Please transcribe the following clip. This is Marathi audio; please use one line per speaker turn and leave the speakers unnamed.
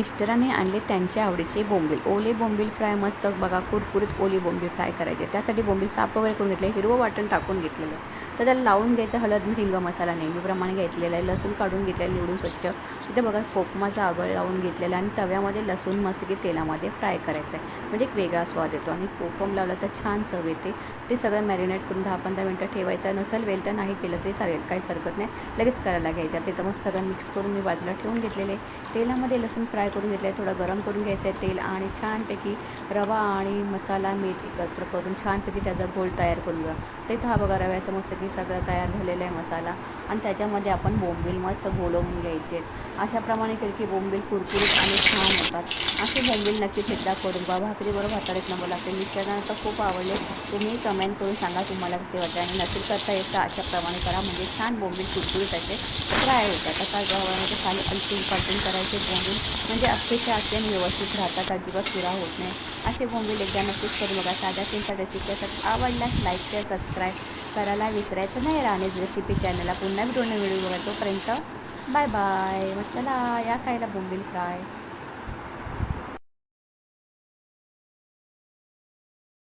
मिस्टरांनी आणले त्यांच्या आवडीचे बोंबील. ओले बोंबील फ्राय मस्त बघा कुरकुरीत ओली बोंबील फ्राय करायचे. त्यासाठी बोंबील साफ वगैरे करून घेतले हिरवं वाटण टाकून घेतलेलं. आहे तर त्याला लावून घ्यायचं हळद मी हिंग मसाला नेहमीप्रमाणे घेतलेला आहे. लसूण काढून घेतलेला निवडून स्वच्छ. तिथे बघा कोकमाचा आगळ लावून घेतलेला आणि तव्यामध्ये लसूण मस्त की तेलामध्ये फ्राय करायचं आहे. म्हणजे एक वेगळा स्वाद येतो आणि कोकम लावलं तर छान चव येते. ते सगळं मॅरिनेट करून दहा पंधरा मिनटं ठेवायचं नसेल वेल तर नाही केलं तरी चालेल काहीच हरकत नाही. लगेच करायला घ्यायचं ते तर मस्त सगळं मिक्स करून मी बाजूला ठेवून घेतलेले तेलामध्ये लसूण फ्राय करून घेतलं आहे थोडं गरम करून घ्यायचं आहे तेल आणि छानपैकी रवा आणि मसाला मीठ एकत्र करून छानपैकी त्याचा गोल तयार करून घ्या. ते हा बघा रव्याचं मस्त की सगळं तयार झालेलं आहे मसाला. आणि त्याच्यामध्ये आपण बोंबील मस्त घोलवून घ्यायचे. अशाप्रमाणे केलं की बोंबील कुरकुरीत आणि छान होतात. असे बोंबील नक्कीच एकदा करून बघा भाकरीबरोबर हाताळत नंबर लागते. मिस्टरांना तर खूप आवडले. तुम्ही कमेंट करून सांगा तुम्हाला कसे वाटते आणि नसेल करता येतं अशाप्रमाणे करा. म्हणजे छान बोंबील कुरकुरीत असे फ्राय होतात. आता गव्हामध्ये खाली अलटून पालटून करायचे बोंबील म्हणजे म्हणजे अख्खेच्या अख्खे आणि व्यवस्थित राहतात अजिबात चुरा होत नाही. असे बोंबील एकदा नक्कीच करून बघा साध्या सिंपल रेसिपी आवडल्यास लाईक शेअर सबस्क्राईब करायला विसरायचं नाही. राणेज रेसिपी चॅनलला पुन्हा व्हिडिओने व्हिडिओ बघा तोपर्यंत बाय बाय मग चला या खायला बोंबील फ्राय.